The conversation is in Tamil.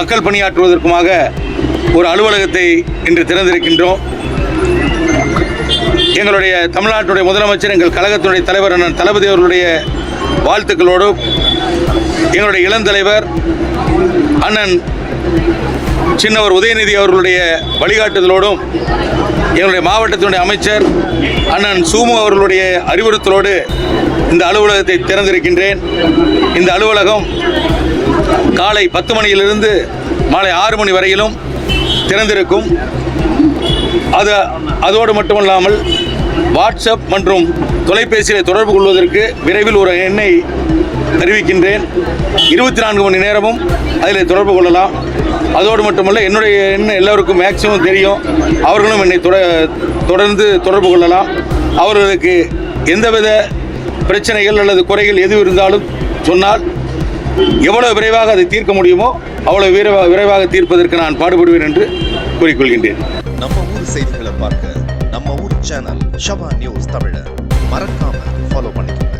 மக்கள் பணியாற்றுவதற்குமாக ஒரு அலுவலகத்தை இன்று திறந்திருக்கின்றோம். எங்களுடைய தமிழ்நாட்டுடைய முதலமைச்சர் எங்கள் கழகத்துடைய தலைவர் அண்ணன் தளபதி அவர்களுடைய வாழ்த்துக்களோடும் எங்களுடைய இளந்தலைவர் அண்ணன் சின்னவர் உதயநிதி அவர்களுடைய வழிகாட்டுதலோடும் எங்களுடைய மாவட்டத்தினுடைய அமைச்சர் அண்ணன் சூமு அவர்களுடைய அறிவுறுத்தலோடு இந்த அலுவலகத்தை திறந்திருக்கின்றேன். இந்த அலுவலகம் காலை பத்து மணியிலிருந்து மாலை ஆறு மணி வரையிலும் திறந்திருக்கும். அது அதோடு மட்டுமல்லாமல் வாட்ஸ்அப் மற்றும் தொலைபேசியில் தொடர்பு கொள்வதற்கு விரைவில் ஒரு எண்ணை அறிவிக்கின்றேன் இருபத்தி நான்கு மணி நேரமும் அதில் தொடர்பு கொள்ளலாம். அதோடு மட்டுமல்ல என்னுடைய எண்ணம் எல்லோருக்கும் மேக்சிமம் தெரியும். அவர்களும் என்னை தொட தொடர்ந்து தொடர்பு கொள்ளலாம். அவர்களுக்கு எந்தவித பிரச்சனைகள் அல்லது குறைகள் எது இருந்தாலும் சொன்னால் எவ்வளவு விரைவாக அதை தீர்க்க முடியுமோ அவ்வளவு விரைவாக விரைவாக தீர்ப்பதற்கு நான் பாடுபடுவேன் என்று கூறிக்கொள்கின்றேன். நம்ம ஊர் செய்திகளை பார்க்க நம்ம ஊர் சேனல் சபா நியூஸ் தமிழ மறக்காம ஃபாலோ பண்ணிக்கோங்க.